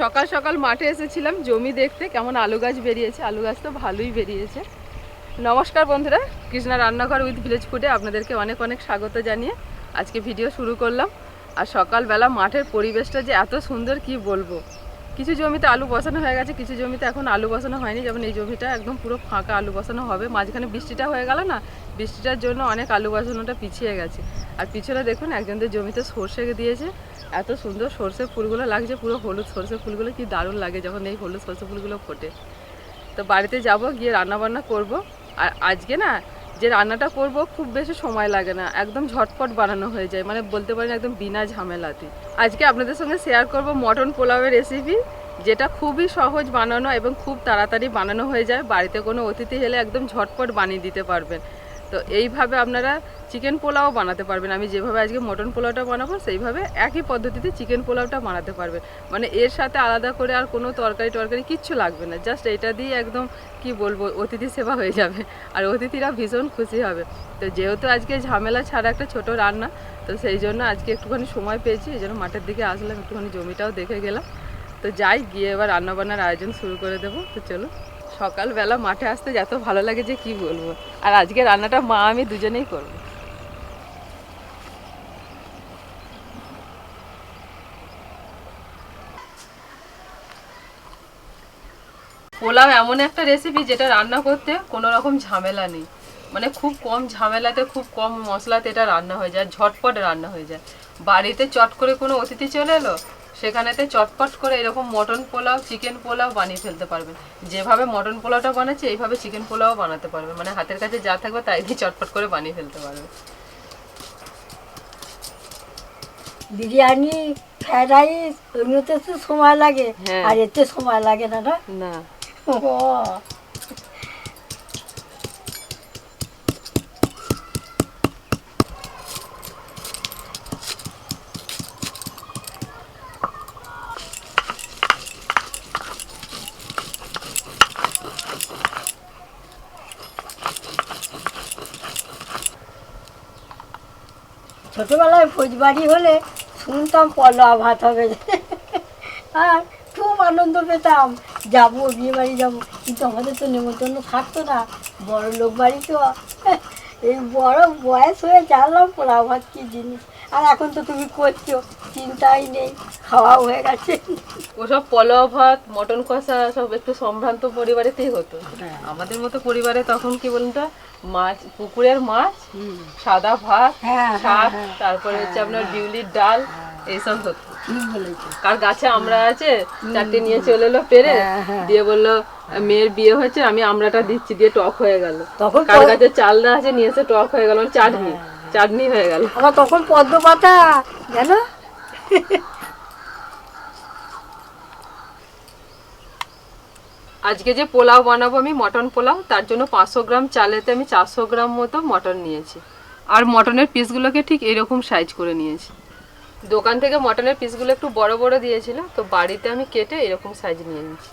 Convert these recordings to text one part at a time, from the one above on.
সকাল সকাল মাঠে এসেছিলাম, জমি দেখতে, কেমন আলু গাছ বেরিয়েছে। আলু গাছ তো ভালোই বেরিয়েছে। নমস্কার বন্ধুরা, কৃষ্ণা রান্নাঘর উইথ ভিলেজ ফুডে আপনাদেরকে অনেক অনেক স্বাগত জানিয়ে আজকে ভিডিও শুরু করলাম। আর সকালবেলা মাঠের পরিবেশটা যে এত সুন্দর, কি বলব? কিছু জমিতে আলু বসানো হয়ে গেছে, কিছু জমিতে এখন আলু বসানো হয়নি। যেমন এই জমিটা একদম পুরো ফাঁকা আলু বসানো হবে। মাঝখানে বৃষ্টিটা হয়ে গেল না বৃষ্টিটার জন্য অনেক আলু বসানোটা পিছিয়ে গেছে। আর পিছনে দেখুন, একজনদের জমিতে সর্ষে দিয়েছে। এত সুন্দর সর্ষে ফুলগুলো লাগছে, পুরো হলুদ সর্ষে ফুলগুলো কি দারুণ লাগে যখন এই হলুদ সর্ষে ফুলগুলো ফোটে। তো বাড়িতে যাব, গিয়ে রান্না বান্না করব। আর আজকে না, যে রান্নাটা করব, খুব বেশি সময় লাগে না। একদম ঝটপট বানানো হয়ে যায় মানে বলতে পারেন একদম বিনা ঝামেলাতে। আজকে আপনাদের সঙ্গে শেয়ার করব মটন পোলাওয়ের রেসিপি যেটা খুবই সহজ বানানো এবং খুব তাড়াতাড়ি বানানো হয়ে যায়। বাড়িতে কোনো অতিথি এলে একদম ঝটপট বানিয়ে দিতে পারবেন। তো এইভাবে আপনারা চিকেন পোলাও বানাতে পারবেন। আমি যেভাবে আজকে মটন পোলাওটা বানাবো, সেইভাবে একই পদ্ধতিতে চিকেন পোলাওটা বানাতে পারবেন মানে এর সাথে আলাদা করে আর কোনো তরকারি টরকারি কিচ্ছু লাগবে না। জাস্ট এটা দিয়ে একদম, কি বলব, অতিথি সেবা হয়ে যাবে। আর অতিথিরা ভীষণ খুশি হবে। তো যেহেতু আজকে ঝামেলা ছাড়া একটা ছোট রান্না, তো সেই জন্য আজকে একটুখানি সময় পেয়েছি। এই জন্য মাঠের দিকে আসলাম, একটুখানি জমিটাও দেখে গেলাম। তো যাই, গিয়ে এবার রান্নাবান্নার আয়োজন শুরু করে দেবো। তো চলো সকালবেলা মাঠে আসতে এত ভালো লাগে যে কি বলব? আর আজকে রান্নাটা মা, আমি দুজনেই করব। পোলাও এমন একটা রেসিপি যেটা রান্না করতে কোনো রকম ঝামেলা নেই। মানে খুব কম ঝামেলাতে, খুব কম মশলাতে এটা রান্না হয়ে যায়, ঝটপট রান্না হয়ে যায়। বাড়িতে চট করে কোনো অতিথি চলে এলো সেখানেতে চটপট করে এরকম মটন পোলাও চিকেন পোলাও বানিয়ে ফেলতে পারবেন। যেভাবে মটন পোলাওটা বানাচ্ছে এইভাবে চিকেন পোলাও বানাতে পারবেন। মানে হাতের কাছে যা থাকবে তাই দিয়ে চটপট করে বানিয়ে ফেলতে পারবে বিরিয়ানি ফ্রাইড রাইস ওগুলোতে তো সময় লাগে। হ্যাঁ। আর এতে সময় লাগে না না? ছোটবেলায় ভোজবাড়ি হলে শুনতাম পলোয়া ভাত হবে। আর খুব আনন্দ পেতাম। যাব বিয়ে বাড়ি যাব। কিন্তু আমাদের তো নেমন্তন্ন থাকতো না। বড় লোক বাড়ি তো। এই বড় বয়স হয়ে জানলাম পোলাও ভাত কী জিনিস। আর এখন তো তুমি করছ চিন্তাই নেই খাওয়া হয়ে গেছে। ওসব পোলাও ভাত মটন কষা সব একটু সম্ভ্রান্ত পরিবারেতেই হতো। হ্যাঁ। আমাদের মতো পরিবারে তখন কি বলুন তো মাছ পুকুরের মাছ সাদা ভাত হ্যাঁ, শাক হ্যাঁ, তারপরে হচ্ছে আপনার বিউলির ডাল এইসব হতো। কার গাছে আমরা আছে চারটে নিয়ে চলে এলো পেরে হ্যাঁ, হ্যাঁ। দিয়ে বলল মেয়ের বিয়ে হয়েছে আমি আমরাটা দিচ্ছি দিয়ে টক হয়ে গেল। তখন কার গাছে চালনা আছে নিয়ে এসে টক হয়ে গেল চাটনি। চাটনি হয়ে গেল। আমার তখন পদ্ম পাতা জানো? আজকে যে পোলাও বানাবো আমি, মটন পোলাও, তার জন্য পাঁচশো গ্রাম চালেতে আমি চারশো গ্রাম মতো মটন নিয়েছি। আর মটনের পিসগুলোকে ঠিক এরকম সাইজ করে নিয়েছি। দোকান থেকে মটনের পিসগুলো একটু বড় বড় দিয়েছিল, তো বাড়িতে আমি কেটে এরকম সাইজ নিয়ে নিয়েছি।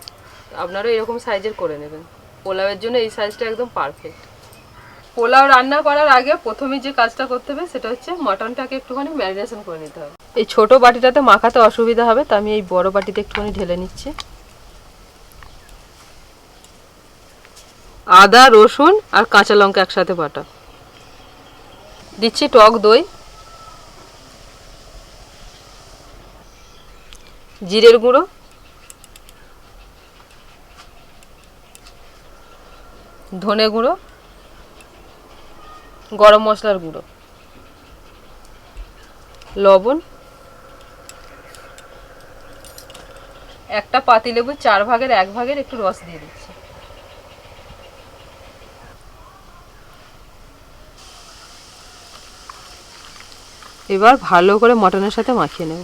আপনারাও এরকম সাইজের করে নেবেন। পোলাওয়ের জন্য এই সাইজটা একদম পারফেক্ট পোলাও রান্না করার আগে প্রথমে যে কাজটা করতে হবে, সেটা হচ্ছে মটনটাকে একটুখানি ম্যারিনেশন করে নিতে হবে। এই ছোট বাটিটাতে মাখাতে অসুবিধা হবে, তো আমি এই বড় বাটিতে একটুখানি ঢেলে নিচ্ছি। আদা, রসুন আর কাঁচা লঙ্কা একসাথে বাটা। দিচ্ছি টক দই। জিরের গুঁড়ো। ধনে গুঁড়ো। গরম মশলার গুঁড়ো। লবণ। একটা পাতিলেবু চার ভাগের এক ভাগের একটু রস দিয়ে দিচ্ছি। এবার ভালো করে মটনের সাথে মাখিয়ে নেব।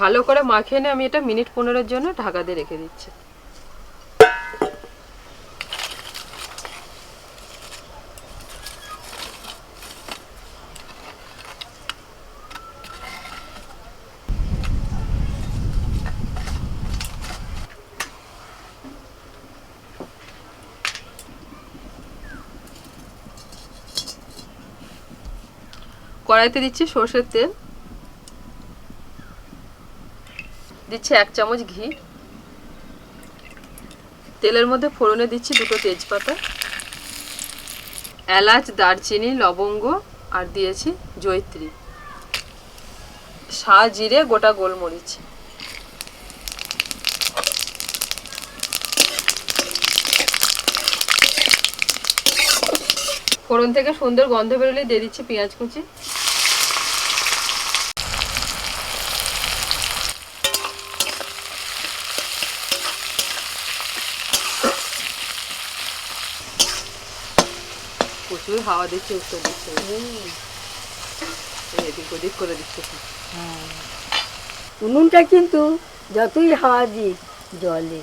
ভালো করে মাখিয়ে নিয়ে আমি এটা মিনিট পনেরোর জন্য ঢাকা দিয়ে রেখে দিচ্ছি। কড়াইতে দিচ্ছি সর্ষের তেল। দিচ্ছি এক চামচ ঘি। তেলের মধ্যে ফোড়নে দিচ্ছি দুটো তেজপাতা। এলাচ, দারচিনি, লবঙ্গ আর দিয়েছি জয়ত্রী। সা জিরে, গোটা গোলমরিচ। ফোড়ন থেকে সুন্দর গন্ধ বেরোলে দিয়ে দিচ্ছি পেঁয়াজ কুচি। প্রচুর হাওয়া দিচ্ছে উত্তর দিচ্ছে। এদিক ওদিক করে দিচ্ছে। উনুনটা কিন্তু যতই হাওয়া দিক জলে।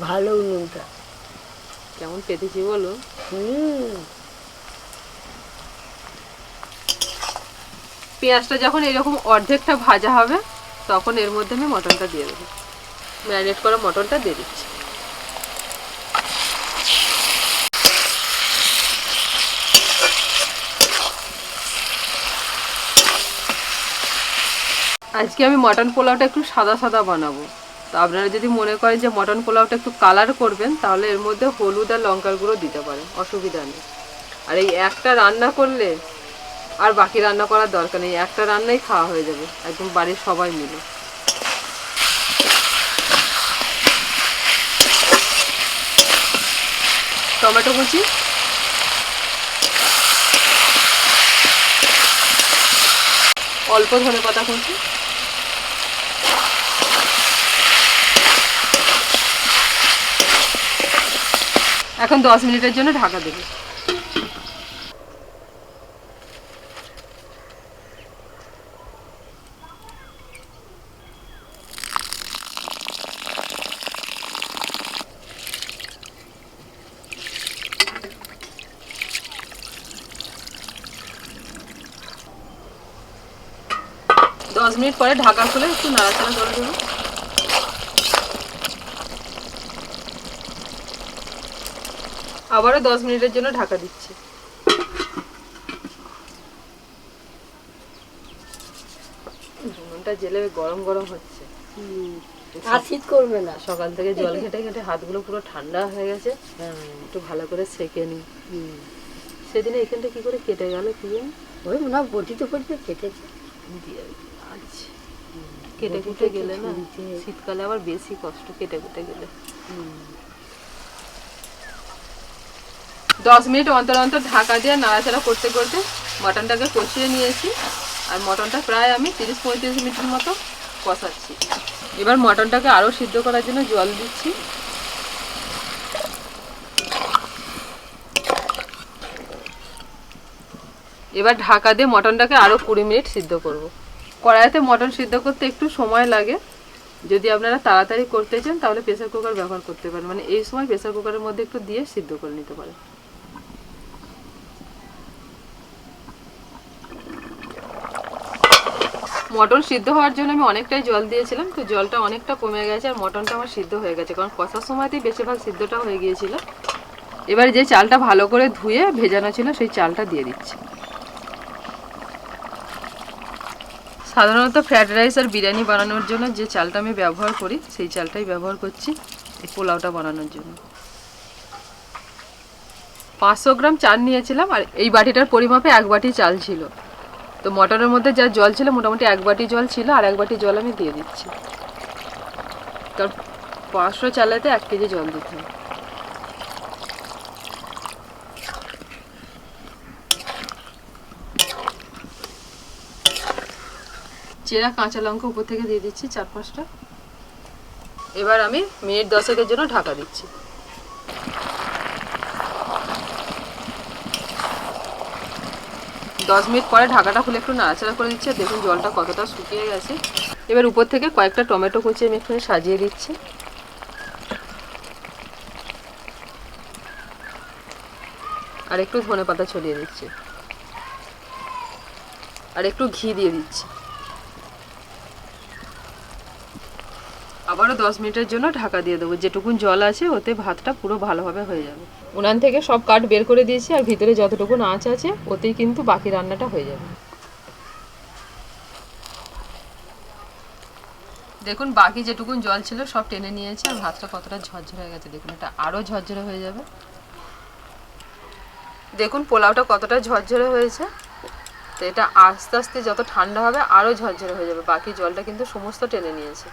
ভালো উনুনটা। কেমন পেতেছি বলো? হুম। পেঁয়াজটা যখন এরকম অর্ধেকটা ভাজা হবে তখন এর মধ্যে আমি মটনটা দিয়ে দেবো। ম্যারিনেট করা মটনটা দিয়ে দিচ্ছি। আজকে আমি মটন পোলাওটা একটু সাদা সাদা বানাবো। তো আপনারা যদি মনে করেন যে মটন পোলাওটা একটু কালার করবেন, তাহলে এর মধ্যে হলুদ আর লঙ্কার গুঁড়ো দিতে পারেন, অসুবিধা নেই। আর এই একটা রান্না করলে আর বাকি রান্না করার দরকার নেই, একটা রান্নাই খাওয়া হয়ে যাবে, একদম বাড়ির সবাই মিলে। টমেটো কুচি। অল্প ধনে পাতা কুচি। এখন দশ মিনিটের জন্য ঢাকা দেবে। দশ মিনিট পরে ঢাকা খুলে একটু নাড়াচাড়া করে দেবো। আবারও দশ মিনিটের জন্য ঢাকা দিচ্ছি। উনুনটা জেলে গরম গরম হচ্ছে। আর শীত করবে না। সকাল থেকে জল ঘেটে ঘেটে হাতগুলো পুরো ঠান্ডা হয়ে গেছে। একটু ভালো করে সেকে নিই। সেদিনে এখানটা কি করে কেটে গেল কি জানি? ওই মনে হয় বটিতে ফটিতে কেটেছে। দিয়ে আচ্ছা। কেটে কুটে গেলে না শীতকালে আবার বেশি কষ্ট কেটে কুটে গেলে। দশ মিনিট অন্তর অন্তর ঢাকা দিয়ে নাড়াচাড়া করতে করতে মটনটাকে কষিয়ে নিয়েছি। আর মটনটা প্রায় আমি তিরিশ পঁয়ত্রিশ মিনিটের মতো কষাচ্ছি। এবার মটনটাকে আরও সিদ্ধ করার জন্য জল দিচ্ছি। এবার ঢাকা দিয়ে মটনটাকে আরও কুড়ি মিনিট সিদ্ধ করব। কড়াইতে মটন সিদ্ধ করতে একটু সময় লাগে। যদি আপনারা তাড়াতাড়ি করতে চান, তাহলে প্রেসার কুকার ব্যবহার করতে পারেন। মানে এই সময় প্রেসার কুকারের মধ্যে একটু দিয়ে সিদ্ধ করে নিতে পারেন। মটন সিদ্ধ হওয়ার জন্য আমি অনেকটাই জল দিয়েছিলাম, তো জলটা অনেকটা কমে গেছে আর মটনটা আমার সিদ্ধ হয়ে গেছে, কারণ কষার সময়তেই বেশিরভাগ সিদ্ধটা হয়ে গিয়েছিল। এবার যে চালটা ভালো করে ধুয়ে ভেজানো ছিল, সেই চালটা দিয়ে দিচ্ছি। সাধারণত ফ্রাইড রাইস আর বিরিয়ানি বানানোর জন্য যে চালটা আমি ব্যবহার করি, সেই চালটাই ব্যবহার করছি এই পোলাওটা বানানোর জন্য। পাঁচশো গ্রাম চাল নিয়েছিলাম আর এই বাটিটার পরিমাপে এক বাটি চাল ছিল। তো মটরের মধ্যে যা জল ছিল মোটামুটি এক বাটি জল ছিল আর এক বাটি জল আমি দিয়ে দিচ্ছি। কারণ পাঁচশো চালাতে এক কেজি জল দিতে হয় চেরা কাঁচা লঙ্কা উপর থেকে দিয়ে দিচ্ছি চার পাঁচটা। এবার আমি মিনিট দশেকের জন্য ঢাকা দিচ্ছি। দশ মিনিট পরে ঢাকাটা খুলে একটু নাড়াচাড়া করে দিচ্ছি দেখুন জলটা কতটা শুকিয়ে গেছে। এবার উপর থেকে কয়েকটা টমেটো কুচি আমি একটু সাজিয়ে দিচ্ছি। আর একটু ধনে পাতা ছড়িয়ে দিচ্ছি। আর একটু ঘি দিয়ে দিচ্ছি। আবারও দশ মিনিটের জন্য ঢাকা দিয়ে দেবো। যেটুকুন জল আছে, ওতে ভাতটা পুরো ভালোভাবে হয়ে যাবে। উনান থেকে সব কাঠ বের করে দিয়েছি, আর ভিতরে যতটুকু আঁচ আছে, ওতেই কিন্তু বাকি রান্নাটা হয়ে যাবে। দেখুন, বাকি যেটুকুন জল ছিল, সব টেনে নিয়েছে, আর ভাতটা কতটা ঝরঝরে হয়ে গেছে। দেখুন, এটা আরও ঝরঝরে হয়ে যাবে। দেখুন, পোলাওটা কতটা ঝরঝরে হয়েছে। তো এটা আস্তে আস্তে যত ঠান্ডা হবে, আরও ঝরঝরে হয়ে যাবে। বাকি জলটা কিন্তু সমস্ত টেনে নিয়েছে।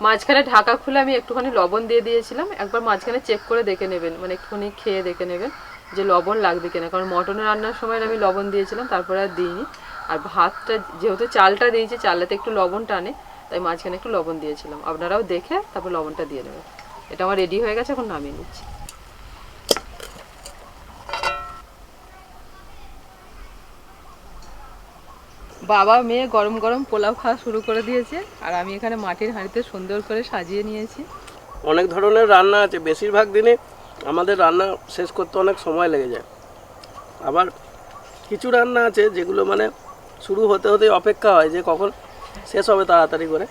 মাঝখানে ঢাকা খুলে আমি একটুখানি লবণ দিয়ে দিয়েছিলাম। একবার মাঝখানে চেক করে দেখে নেবেন মানে একটুখানি খেয়ে দেখে নেবেন যে লবণ লাগবে কিনা। কারণ মটনের রান্নার সময় আমি লবণ দিয়েছিলাম, তারপরে আর দিইনি। আর ভাতটা, যেহেতু চালটা দিয়েছি চালটাতে একটু লবণ টানে, তাই মাঝখানে একটু লবণ দিয়েছিলাম। আপনারাও দেখে তারপর লবণটা দিয়ে নেবেন। এটা আমার রেডি হয়ে গেছে, এখন নামিয়ে নিচ্ছি। বাবা মেয়ে গরম গরম পোলাও খাওয়া শুরু করে দিয়েছে, আর আমি এখানে মাটির হাঁড়িতে সুন্দর করে সাজিয়ে নিয়েছি। অনেক ধরনের রান্না আছে, বেশিরভাগ দিনে আমাদের রান্না শেষ করতে অনেক সময় লেগে যায়। আবার কিছু রান্না আছে যেগুলো মানে শুরু হতে হতে অপেক্ষা হয় যে কখন শেষ হবে তাড়াতাড়ি করে।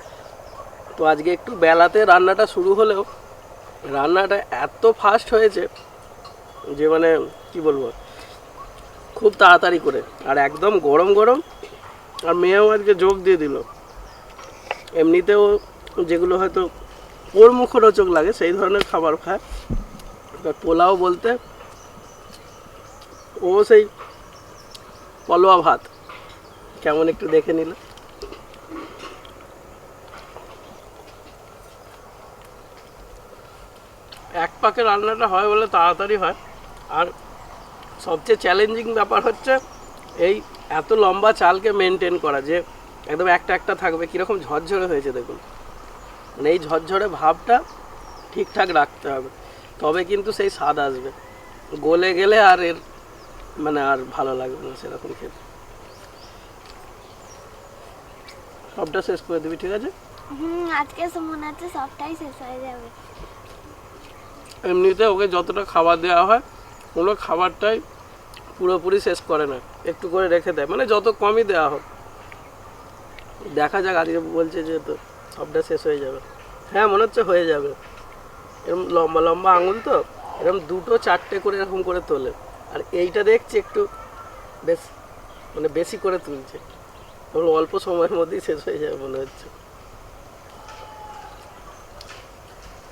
তো আজকে একটু বেলাতে রান্নাটা শুরু হলেও রান্নাটা এত ফাস্ট হয়েছে যে মানে কি বলব, খুব তাড়াতাড়ি করে। আর একদম গরম গরম আর মেয়েও আজকে যোগ দিয়ে দিল। এমনিতেও যেগুলো হয়তো ওর মুখরোচক লাগে, সেই ধরনের খাবার খায়। পোলাও বলতে ও সেই পলোয়া ভাত। কেমন একটু দেখে নিল। এক পাকে রান্নাটা হয় বলে তাড়াতাড়ি হয়। আর সবচেয়ে চ্যালেঞ্জিং ব্যাপার হচ্ছে এই এত লম্বা চালকে মেনটেন করা যে একদম একটা একটা থাকবে কীরকম ঝরঝরে হয়েছে দেখুন। মানে এই ঝরঝরে ভাবটা ঠিকঠাক রাখতে হবে। তবে কিন্তু সেই স্বাদ আসবে। গলে গেলে আর এর মানে আর ভালো লাগবে না সেরকম খেতে। সবটা শেষ করে দিবি ঠিক আছে? হুম আজকে মনে হচ্ছে সবটাই শেষ হয়ে যাবে। এমনিতে ওকে যতটা খাবার দেওয়া হয় কোনো খাবারটাই পুরোপুরি শেষ করে না। একটু করে রেখে দেয়। মানে যত কমই দেওয়া হোক। দেখা যাক, আজকে বলছে যে তো সবটা শেষ হয়ে যাবে। হ্যাঁ মনে হচ্ছে হয়ে যাবে। এরকম লম্বা লম্বা আঙুল তো। এরকম দুটো, চারটে করে এরকম করে তোলে। আর এইটা দেখছি একটু বেশ মানে বেশি করে তুলছে। অল্প সময়ের মধ্যেই শেষ হয়ে যাবে মনে হচ্ছে।